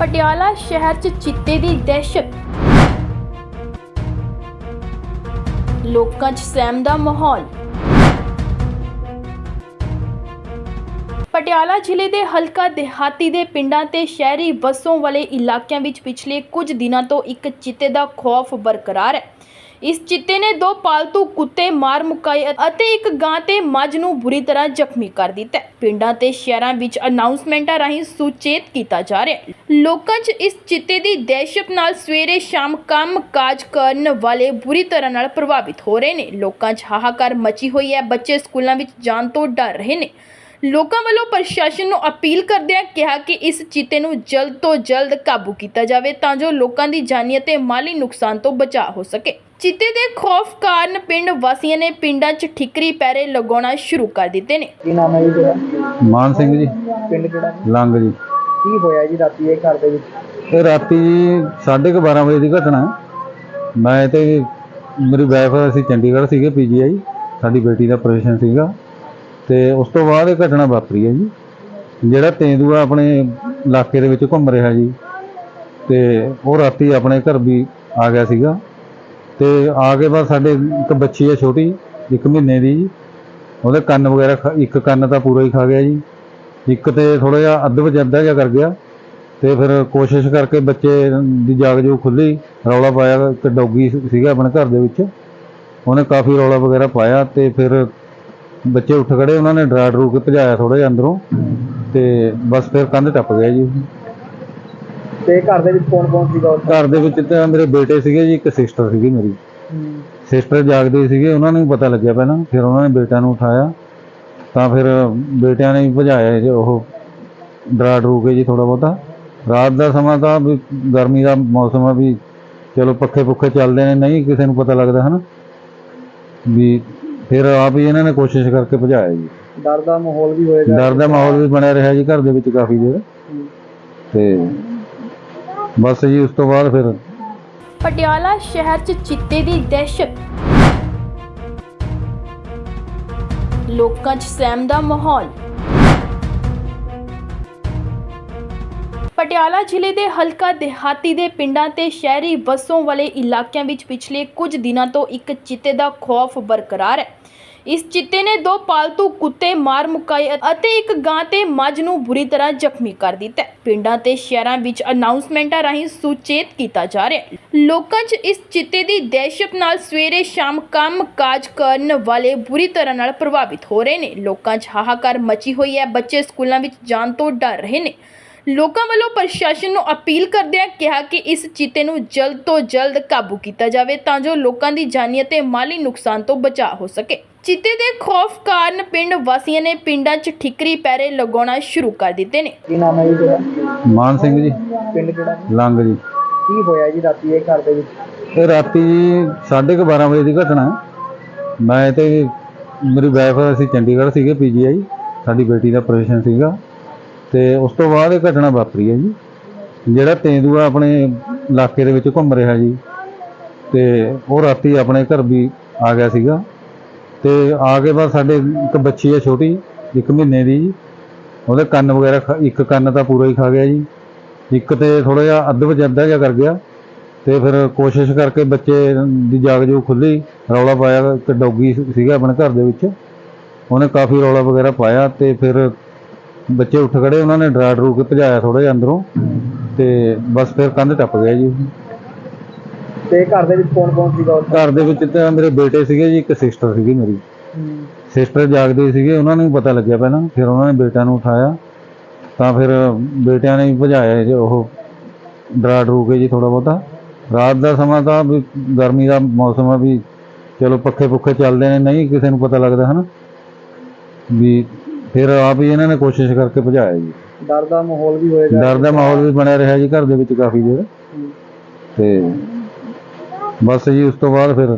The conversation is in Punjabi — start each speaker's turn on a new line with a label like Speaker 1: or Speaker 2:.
Speaker 1: ਪਟਿਆਲਾ ਸ਼ਹਿਰ 'ਚ ਚਿੱਤੇ ਦੀ ਦਹਿਸ਼ਤ। ਲੋਕਾਂ 'ਚ ਸਹਿਮ ਦਾ ਮਾਹੌਲ। ਪਟਿਆਲਾ ਜ਼ਿਲ੍ਹੇ ਦੇ ਹਲਕਾ ਦਿਹਾਤੀ ਦੇ ਪਿੰਡਾਂ ਤੇ ਸ਼ਹਿਰੀ ਵਸੋਂ ਵਾਲੇ ਇਲਾਕਿਆਂ ਵਿੱਚ ਪਿਛਲੇ ਕੁਝ ਦਿਨਾਂ ਤੋਂ ਇੱਕ ਚਿੱਤੇ ਦਾ ਖੌਫ ਬਰਕਰਾਰ ਹੈ। ਇਸ ਚਿੱਤੇ ਨੇ ਦੋ ਪਾਲਤੂ ਕੁੱਤੇ ਮਾਰ ਮੁਕਾਏ ਅਤੇ ਇੱਕ ਗਾਂ ਤੇ ਮੱਝ ਨੂੰ ਬੁਰੀ ਤਰ੍ਹਾਂ ਜ਼ਖਮੀ ਕਰ ਦਿੱਤਾ ਪਿੰਡਾਂ ਤੇ ਸ਼ਹਿਰਾਂ ਵਿੱਚ ਅਨਾਉਂਸਮੈਂਟਾਂ ਰਾਹੀਂ ਸੁਚੇਤ ਕੀਤਾ ਜਾ ਰਿਹਾ ਲੋਕਾਂ 'ਚ ਇਸ ਚਿੱਤੇ ਦੀ ਦਹਿਸ਼ਤ ਨਾਲ ਸਵੇਰੇ ਸ਼ਾਮ ਕੰਮ ਕਾਜ ਕਰਨ ਵਾਲੇ ਬੁਰੀ ਤਰ੍ਹਾਂ ਨਾਲ ਪ੍ਰਭਾਵਿਤ ਹੋ ਰਹੇ ਨੇ। ਲੋਕਾਂ 'ਚ ਹਾਹਾਕਾਰ ਮਚੀ ਹੋਈ ਹੈ। ਬੱਚੇ ਸਕੂਲਾਂ ਵਿੱਚ ਜਾਣ ਤੋਂ ਡਰ ਰਹੇ ਨੇ। ਲੋਕਾਂ ਵੱਲੋਂ ਪ੍ਰਸ਼ਾਸਨ ਨੂੰ ਅਪੀਲ ਕਰਦਿਆਂ ਕਿਹਾ ਕਿ ਇਸ ਚੀਤੇ ਨੂੰ ਜਲਦ ਤੋਂ ਜਲਦ ਕਾਬੂ ਕੀਤਾ ਜਾਵੇ ਤਾਂ ਜੋ ਲੋਕਾਂ ਦੀ ਜਾਨੀ ਅਤੇ ਮਾਲੀ ਨੁਕਸਾਨ ਤੋਂ ਬਚਾਅ ਹੋ ਸਕੇ। ਚੀਤੇ ਦੇ ਖੌਫ ਕਾਰਨ ਪਿੰਡ ਵਾਸੀਆਂ ਨੇ ਪਿੰਡਾਂ 'ਚ ਠਿਕਰੀ ਪੈਰੇ ਲਗਾਉਣਾ ਸ਼ੁਰੂ ਕਰ ਦਿੱਤੇ ਨੇ।
Speaker 2: ਕੀ ਨਾਮ ਹੈ ਜੀ ਤੁਹਾਡਾ?
Speaker 3: ਮਾਨ ਸਿੰਘ ਜੀ।
Speaker 2: ਪਿੰਡ ਕਿਹੜਾ?
Speaker 3: ਲੰਗ ਜੀ।
Speaker 2: ਕੀ ਹੋਇਆ ਜੀ ਰਾਤੀ ਇਹ ਘਰ ਦੇ ਵਿੱਚ?
Speaker 3: ਇਹ ਰਾਤੀ ਜੀ 12:30 ਵਜੇ ਦੀ ਘਟਨਾ ਹੈ। ਮੈਂ ਤੇ ਮੇਰੀ ਵਾਈਫ ਅਸੀਂ ਚੰਡੀਗੜ੍ਹ ਸੀਗੇ ਪੀਜੀਆਈ ਸਾਡੀ ਬੇਟੀ ਦਾ ਆਪਰੇਸ਼ਨ ਸੀਗਾ। ਤੇ ਉਸ ਤੋਂ ਬਾਅਦ ਇਹ ਘਟਨਾ ਵਾਪਰੀ ਹੈ ਜੀ। ਜਿਹੜਾ ਤੇਂਦੂਆ ਆਪਣੇ ਇਲਾਕੇ ਦੇ ਵਿੱਚ ਘੁੰਮ ਰਿਹਾ ਜੀ, ਤੇ ਉਹ ਰਾਤੀ ਆਪਣੇ ਘਰ ਵੀ ਆ ਗਿਆ ਸੀਗਾ। ਤੇ ਆ ਕੇ ਬਾਅਦ ਸਾਡੇ ਇੱਕ ਬੱਚੀ ਹੈ ਛੋਟੀ, ਇੱਕ ਮਹੀਨੇ ਦੀ ਜੀ। ਉਹਦੇ ਕੰਨ ਵਗੈਰਾ ਖਾ- ਇੱਕ ਕੰਨ ਤਾਂ ਪੂਰਾ ਹੀ ਖਾ ਗਿਆ ਜੀ। ਇੱਕ ਤੇ ਥੋੜਾ ਜਿਹਾ ਅੱਧ ਅੱਧਾ ਜਿਹਾ ਕਰ ਗਿਆ ਤੇ ਫਿਰ ਕੋਸ਼ਿਸ਼ ਕਰਕੇ ਬੱਚੇ ਦੀ ਜਾਗ ਜੋ ਖੁੱਲੀ ਰੌਲਾ ਪਾਇਆ ਇੱਕ ਡੌਗੀ ਸੀਗਾ ਆਪਣੇ ਘਰ ਦੇ ਵਿੱਚ। ਉਹਨੇ ਕਾਫੀ ਰੌਲਾ ਵਗੈਰਾ ਪਾਇਆ ਤੇ ਫਿਰ ਬੱਚੇ ਉੱਠ ਖੜੇ ਉਹਨਾਂ ਨੇ ਡਰਾ ਡਰੂ ਕੇ ਭਜਾਇਆ ਥੋੜਾ ਜਿਹਾ ਅੰਦਰੋਂ ਤੇ ਬਸ ਫਿਰ ਕੰਧ ਟੱਪ ਗਿਆ ਜੀ।
Speaker 2: ਤੇ ਘਰ ਦੇ ਵਿੱਚ ਕੌਣ ਕੌਣ ਸੀਗਾ
Speaker 3: ਘਰ ਦੇ ਵਿੱਚ ਤਾਂ ਮੇਰੇ ਬੇਟੇ ਸੀਗੇ ਜੀ ਇੱਕ ਸਿਸਟਰ ਸੀਗੀ ਮੇਰੀ। ਸਿਸਟਰ ਜਾਗਦੇ ਸੀਗੇ ਉਹਨਾਂ ਨੂੰ ਪਤਾ ਲੱਗਿਆ ਪਹਿਲਾਂ ਫਿਰ ਉਹਨਾਂ ਨੇ ਬੇਟਿਆਂ ਨੂੰ ਉਠਾਇਆ। ਤਾਂ ਫਿਰ ਬੇਟਿਆਂ ਨੇ ਵੀ ਭਜਾਇਆ ਜੀ ਉਹ ਡਰਾ ਡਰੂ ਕੇ ਜੀ ਥੋੜਾ ਬਹੁਤਾ। ਰਾਤ ਦਾ ਸਮਾਂ ਤਾਂ ਵੀ ਗਰਮੀ ਦਾ ਮੌਸਮ ਆ ਵੀ ਚਲੋ ਪੱਖੇ ਪੁੱਖੇ ਚੱਲਦੇ ਨੇ ਨਹੀਂ ਕਿਸੇ ਨੂੰ ਪਤਾ ਲੱਗਦਾ ਹਨਾ। ਵੀ ਫਿਰ ਆਪ ਹੀ ਇਹਨਾਂ ਨੇ ਕੋਸ਼ਿਸ਼ ਕਰਕੇ ਭਜਾਇਆ ਜੀ।
Speaker 2: ਡਰ ਦਾ ਮਾਹੌਲ ਵੀ ਹੋਏਗਾ।
Speaker 3: ਡਰ ਦਾ ਮਾਹੌਲ ਵੀ ਬਣਿਆ ਰਿਹਾ ਜੀ ਘਰ ਦੇ ਵਿੱਚ ਕਾਫੀ ਦੇਰ। ਤੇ ਬਸ ਜੀ ਉਸ ਤੋਂ ਬਾਅਦ ਫਿਰ
Speaker 1: ਪਟਿਆਲਾ ਸ਼ਹਿਰ 'ਚ ਚਿੱਤੇ ਦੀ ਦਹਿਸ਼ਤ। ਲੋਕਾਂ 'ਚ ਸਹਿਮ ਦਾ ਮਾਹੌਲ। ਪਟਿਆਲਾ ਜ਼ਿਲ੍ਹੇ ਦੇ ਹਲਕਾ ਦਿਹਾਤੀ ਦੇ ਪਿੰਡਾਂ ਤੇ ਸ਼ਹਿਰੀ ਵਸੋਂ ਵਾਲੇ ਇਲਾਕਿਆਂ ਵਿੱਚ ਪਿਛਲੇ ਕੁਝ ਦਿਨਾਂ ਤੋਂ ਇੱਕ ਚਿੱਤੇ ਦਾ ਖੌਫ ਬਰਕਰਾਰ ਹੈ। ਇਸ ਚਿੱਤੇ ਨੇ ਦੋ ਪਾਲਤੂ ਕੁੱਤੇ ਮਾਰ ਮੁਕਾਏ ਅਤੇ ਇੱਕ ਗਾਂ ਤੇ ਮੱਝ ਨੂੰ ਬੁਰੀ ਤਰ੍ਹਾਂ ਜ਼ਖਮੀ ਕਰ ਦਿੱਤਾ ਹੈ। ਪਿੰਡਾਂ ਤੇ ਸ਼ਹਿਰਾਂ ਵਿੱਚ ਅਨਾਉਂਸਮੈਂਟਾਂ ਰਾਹੀਂ ਸੁਚੇਤ ਕੀਤਾ ਜਾ ਰਿਹਾ ਹੈ। ਲੋਕਾਂ 'ਚ ਇਸ ਚਿੱਤੇ ਦੀ ਦਹਿਸ਼ਤ ਨਾਲ ਸਵੇਰੇ ਸ਼ਾਮ ਕੰਮ ਕਾਜ ਕਰਨ ਵਾਲੇ ਬੁਰੀ ਤਰ੍ਹਾਂ ਨਾਲ ਪ੍ਰਭਾਵਿਤ ਹੋ ਰਹੇ ਨੇ। ਲੋਕਾਂ 'ਚ ਹਾਹਾਕਾਰ ਮਚੀ ਹੋਈ ਹੈ। ਬੱਚੇ ਸਕੂਲਾਂ ਵਿੱਚ ਜਾਣ ਤੋਂ ਡਰ ਰਹੇ ਨੇ। ਲੋਕਾਂ ਵੱਲੋਂ ਪ੍ਰਸ਼ਾਸਨ ਨੂੰ ਅਪੀਲ ਕਰਦਿਆਂ ਕਿਹਾ ਕਿ ਇਸ ਚੀਤੇ ਨੂੰ ਜਲਦ ਤੋਂ ਜਲਦ ਕਾਬੂ ਕੀਤਾ ਜਾਵੇ ਤਾਂ ਜੋ ਲੋਕਾਂ ਦੀ ਜਾਨੀ ਅਤੇ ਮਾਲੀ ਨੁਕਸਾਨ ਤੋਂ ਬਚਾਅ ਹੋ ਸਕੇ। ਚੀਤੇ ਦੇ ਖੌਫ ਕਾਰਨ ਪਿੰਡ ਵਾਸੀਆਂ ਨੇ ਪਿੰਡਾਂ 'ਚ ਠਿਕਰੀ ਪੈਰੇ ਲਗਾਉਣਾ ਸ਼ੁਰੂ ਕਰ ਦਿੱਤੇ ਨੇ।
Speaker 2: ਕੀ ਨਾਮ ਹੈ ਜੀ ਤੁਹਾਡਾ?
Speaker 3: ਮਾਨ ਸਿੰਘ ਜੀ।
Speaker 2: ਪਿੰਡ ਕਿਹੜਾ ਜੀ?
Speaker 3: ਲੰਗ ਜੀ।
Speaker 2: ਕੀ ਹੋਇਆ ਜੀ ਰਾਤੀ ਇਹ ਘਰ ਦੇ ਵਿੱਚ?
Speaker 3: ਇਹ ਰਾਤੀ ਜੀ 12:30 ਵਜੇ ਦੀ ਘਟਨਾ। ਹੈ। ਮੈਂ ਤੇ ਮੇਰੀ ਵਾਈਫ ਅਸੀਂ ਚੰਡੀਗੜ੍ਹ ਸੀਗੇ ਪੀਜੀਆਈ ਸਾਡੀ ਬੇਟੀ ਦਾ ਆਪਰੇਸ਼ਨ ਸੀਗਾ। ਤੇ ਉਸ ਤੋਂ ਬਾਅਦ ਇਹ ਘਟਨਾ ਵਾਪਰੀ ਹੈ ਜੀ। ਜਿਹੜਾ ਤੇਂਦੂਆ ਆਪਣੇ ਇਲਾਕੇ ਦੇ ਵਿੱਚ ਘੁੰਮ ਰਿਹਾ ਜੀ। ਤੇ ਉਹ ਰਾਤੀ ਆਪਣੇ ਘਰ ਵੀ ਆ ਗਿਆ ਸੀਗਾ। ਤੇ ਆ ਕੇ ਬਾਅਦ ਸਾਡੇ ਇੱਕ ਬੱਚੀ ਹੈ ਛੋਟੀ, ਇੱਕ ਮਹੀਨੇ ਦੀ ਜੀ। ਉਹਦੇ ਕੰਨ ਵਗੈਰਾ ਖਾ- ਇੱਕ ਕੰਨ ਤਾਂ ਪੂਰਾ ਹੀ ਖਾ ਗਿਆ ਜੀ। ਇੱਕ ਤੇ ਥੋੜਾ ਜਿਹਾ ਅੱਧ ਵਿੱਚ ਅੱਧਾ ਜਿਹਾ ਕਰ ਗਿਆ। ਤੇ ਫਿਰ ਕੋਸ਼ਿਸ਼ ਕਰਕੇ ਬੱਚੇ ਦੀ ਜਾਗ ਜੋ ਖੁੱਲੀ ਰੌਲਾ ਪਾਇਆ ਇੱਕ ਡੌਗੀ ਸੀਗਾ ਆਪਣੇ ਘਰ ਦੇ ਵਿੱਚ। ਉਹਨੇ ਕਾਫੀ ਰੌਲਾ ਵਗੈਰਾ ਪਾਇਆ ਤੇ ਫਿਰ ਬੱਚੇ ਉੱਠ ਖੜੇ ਉਹਨਾਂ ਨੇ ਡਰਾ ਡਰੂ ਕੇ ਭਜਾਇਆ ਥੋੜਾ ਜਿਹਾ ਅੰਦਰੋਂ ਤੇ ਬਸ ਫਿਰ ਕੰਧ ਟੱਪ ਗਿਆ ਜੀ।
Speaker 2: ਤੇ ਘਰ ਦੇ ਵਿੱਚ ਕੌਣ ਕੌਣ ਸੀਗਾ
Speaker 3: ਘਰ ਦੇ ਵਿੱਚ ਤਾਂ ਮੇਰੇ ਬੇਟੇ ਸੀਗੇ ਜੀ ਇੱਕ ਸਿਸਟਰ ਸੀਗੀ ਮੇਰੀ। ਸਿਸਟਰ ਜਾਗਦੇ ਸੀਗੇ ਉਹਨਾਂ ਨੂੰ ਪਤਾ ਲੱਗਿਆ ਪਹਿਲਾਂ ਫਿਰ ਉਹਨਾਂ ਨੇ ਬੇਟਿਆਂ ਨੂੰ ਉਠਾਇਆ। ਤਾਂ ਫਿਰ ਬੇਟਿਆਂ ਨੇ ਵੀ ਭਜਾਇਆ ਜੀ ਉਹ ਡਰਾ ਡਰੂ ਕੇ ਜੀ ਥੋੜਾ ਬਹੁਤਾ। ਰਾਤ ਦਾ ਸਮਾਂ ਤਾਂ ਵੀ ਗਰਮੀ ਦਾ ਮੌਸਮ ਆ ਵੀ ਚਲੋ ਪੱਖੇ ਪੁੱਖੇ ਚੱਲਦੇ ਨੇ ਨਹੀਂ ਕਿਸੇ ਨੂੰ ਪਤਾ ਲੱਗਦਾ ਹਨਾ ਵੀ ਫਿਰ ਆਪ ਹੀ ਇਹਨਾਂ ਨੇ ਕੋਸ਼ਿਸ਼ ਕਰਕੇ ਭਜਾਇਆ ਜੀ।
Speaker 2: ਡਰ ਦਾ ਮਾਹੌਲ ਵੀ ਹੋਏਗਾ।
Speaker 3: ਡਰ ਦਾ ਮਾਹੌਲ ਵੀ ਬਣਿਆ ਰਿਹਾ ਜੀ ਘਰ ਦੇ ਵਿੱਚ ਕਾਫੀ ਦੇਰ। ਤੇ ਬਸ ਜੀ ਉਸ ਤੋਂ ਬਾਅਦ ਫਿਰ